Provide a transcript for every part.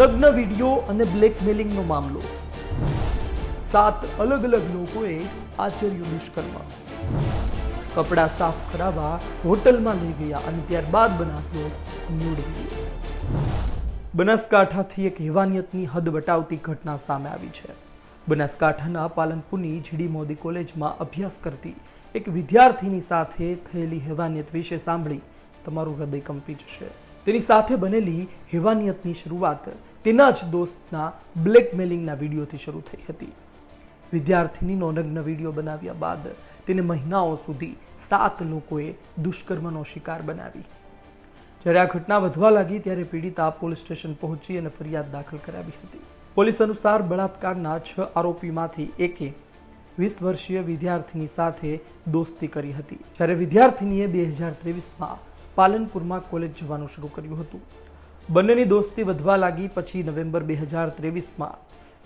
નગ્ન video અને બ્લેકમેલિંગનો મામલો. સાત અલગ અલગ લોકોએ આચર્યું દુષ્કર્મ. કપડાં સાફ કરાવવા હોટલમાં લઈ ગયા અને ત્યારબાદ બનાવ્યો ન્યૂડ વીડિયો. બનાસકાંઠાથી એક હેવાનિયતની હદ વટાવતી ઘટના સામે આવી છે. બનાસકાંઠાના પાલનપુરની જીડી મોદી કોલેજમાં અભ્યાસ કરતી એક વિદ્યાર્થીની સાથે થયેલી હેવાનિયત વિશે સાંભળી તમારું હૃદય કંપી જશે. તેની સાથે બનેલી હેવાનિયતની શરૂઆત તેના જ દોસ્તના બ્લેકમેલિંગના વિડીયોથી શરૂ થઈ હતી. વિદ્યાર્થીનીનો નગ્ન વીડિયો બનાવ્યા બાદ તેને મહિનાઓ સુધી સાત લોકોએ દુષ્કર્મનો શિકાર બનાવી. જ્યારે આ ઘટના વધવા લાગી ત્યારે પીડિતા પોલીસ સ્ટેશન પહોંચી અને ફરિયાદ દાખલ કરાવી હતી. પોલીસ અનુસાર બળાત્કારના છ આરોપીમાંથી એકે વીસ વર્ષીય વિદ્યાર્થીની સાથે દોસ્તી કરી હતી. જ્યારે વિદ્યાર્થીનીએ બે હજાર ત્રેવીસમાં પાલનપુરમાં કોલેજ જવાનું શરૂ કર્યું હતું. બંનેની દોસ્તી વધવા લાગી પછી નવેમ્બર બે હજાર ત્રેવીસમાં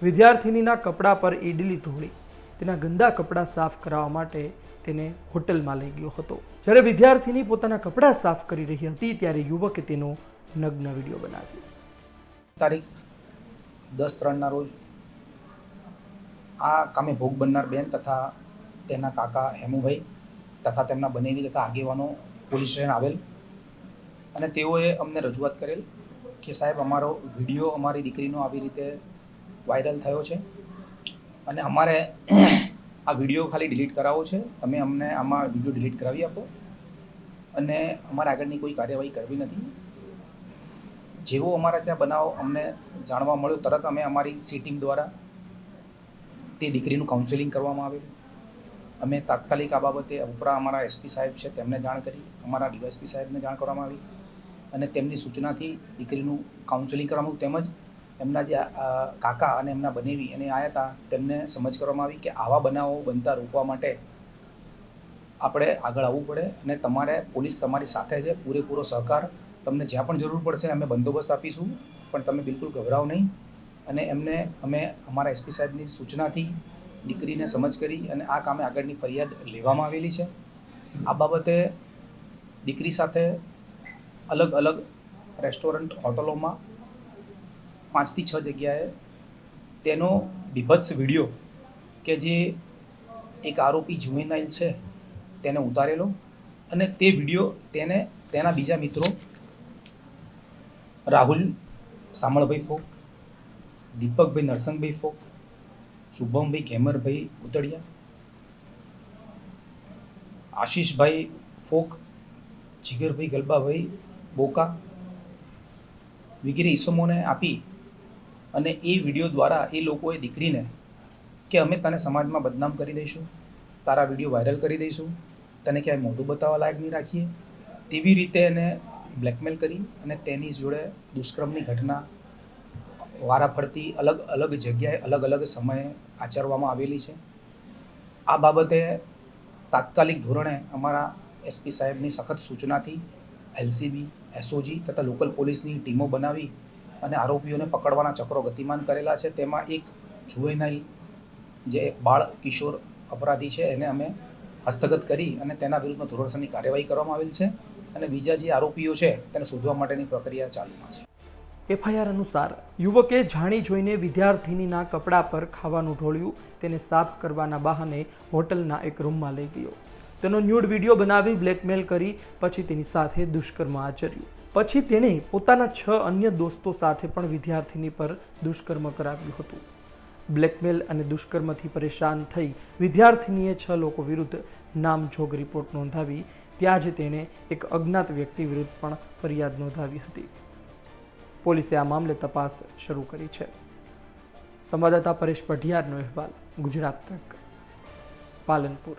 વિદ્યાર્થીનીના કપડાં પર ઈડલી ઢોળી, તેના ગંદા કપડાં સાફ કરાવવા માટે તેને હોટલમાં લઈ ગયો હતો. જ્યારે વિદ્યાર્થીની પોતાના કપડાં સાફ કરી રહી હતી, ત્યારે યુવકે તેનો નગ્ન વીડિયો બનાવ્યો. તારીખ દસ ત્રણના રોજ આ કામે ભોગ બનનાર બેન તથા તેના કાકા હેમુભાઈ તથા તેમના બનેવી તથા આગેવાનો પોલીસ સ્ટેશન આવેલ અને તેઓએ અમને રજૂઆત કરેલ. કે સાહેબ, અમારો વીડિયો અમારી દીકરીનો આવી રીતે વાયરલ થયો છે અને અમારે આ વીડિયો ખાલી ડિલીટ કરાવવો છે. તમે અમને આમાં વીડિયો ડિલીટ કરાવી આપો અને અમારે આગળની કોઈ કાર્યવાહી કરવી નથી. જેવો અમારા ત્યાં બનાવ અમને જાણવા મળ્યો, તરત અમે અમારી સી ટીમ દ્વારા તે દીકરીનું કાઉન્સેલિંગ કરવામાં આવેલું. અમે તાત્કાલિક આ બાબતે ઉપરા અમારા એસપી સાહેબ છે, તેમને જાણ કરી. અમારા ડીવાયસપી સાહેબને જાણ કરવામાં આવી. અને તેમની સૂચનાથી દીકરીનું કાઉન્સેલિંગ કરવામાં તેમજ એમના જે કાકા અને એમના બનેવી અને આયા હતા, તેમને સમજ કરવામાં આવી કે આવા બનાવો બનતા રોકવા માટે આપણે આગળ આવવું પડે અને તમારે પોલીસ તમારી સાથે છે, પૂરેપૂરો સહકાર તમને જ્યાં પણ જરૂર પડશે અમે બંદોબસ્ત આપીશું, પણ તમે બિલકુલ ગભરાઓ નહીં. અને એમને અમે અમારા એસપી સાહેબની સૂચનાથી દીકરીને સમજ કરી અને આ કામે આગળની ફરિયાદ લેવામાં આવેલી છે. આ બાબતે દીકરી સાથે અલગ અલગ રેસ્ટોરન્ટ, હોટલોમાં પાંચથી છ જગ્યાએ તેનો બીભત્સ વીડિયો કે જે એક આરોપી જુવેનાઇલ છે તેને ઉતારેલો અને તે વીડિયો તેને તેના બીજા મિત્રો Rahul Samalbhai folk, Deepakbhai Narsangbhai folk, Shubhambhai Ghemarbhai Utadiya, Ashishbhai folk, Jigarbhai Galbabhai બોકા. વગેરે ઈસમોને આપી અને એ વીડિયો દ્વારા એ લોકોએ દીકરીને કે અમે તને સમાજમાં બદનામ કરી દઈશું, તારા વીડિયો વાયરલ કરી દઈશું, તને ક્યાંય મોઢું બતાવવા લાયક નહીં રાખીએ. તેવી રીતે એને બ્લેકમેલ કરી અને તેની જોડે દુષ્કર્મની ઘટના વારાફરતી અલગ અલગ જગ્યાએ અલગ અલગ સમયે આચરવામાં આવેલી છે. આ બાબતે તાત્કાલિક ધોરણે અમારા એસપી સાહેબની સખત સૂચનાથી એલસીબી એસઓજી તથા લોકલ પોલીસની ટીમો બનાવી અને આરોપીઓને પકડવાના ચક્રો ગતિમાન કરેલા છે. તેમાં એક જુવેનાઇલ જે બાળ કિશોર અપરાધી છે, એને અમે હસ્તગત કરી અને તેના વિરુદ્ધમાં ધોરણસરની કાર્યવાહી કરવામાં આવેલ છે અને બીજા જે આરોપીઓ છે, તેને શોધવા માટેની પ્રક્રિયા ચાલુમાં છે. એફઆઈઆર અનુસાર યુવકે જાણી જોઈને વિદ્યાર્થીનીના કપડાં પર ખાવાનું ઢોળ્યું, તેને સાફ કરવાના બહાને હોટલના એક રૂમમાં લઈ ગયો. તેનો ન્યૂડ વીડિયો બનાવી બ્લેકમેલ કરી પછી તેની સાથે દુષ્કર્મ આચર્યું. પછી તેણે પોતાના છ અન્ય દોસ્તો સાથે પણ વિદ્યાર્થીની પર દુષ્કર્મ કરાવ્યું હતું. બ્લેકમેલ અને દુષ્કર્મથી પરેશાન થઈ વિદ્યાર્થીનીએ છ લોકો વિરુદ્ધ નામજોગ રિપોર્ટ નોંધાવી, ત્યાં જ તેણે એક અજ્ઞાત વ્યક્તિ વિરુદ્ધ પણ ફરિયાદ નોંધાવી હતી. પોલીસે આ મામલે તપાસ શરૂ કરી છે. સંવાદદાતા પરેશ પઢિયારનો અહેવાલ, ગુજરાત તક, પાલનપુર.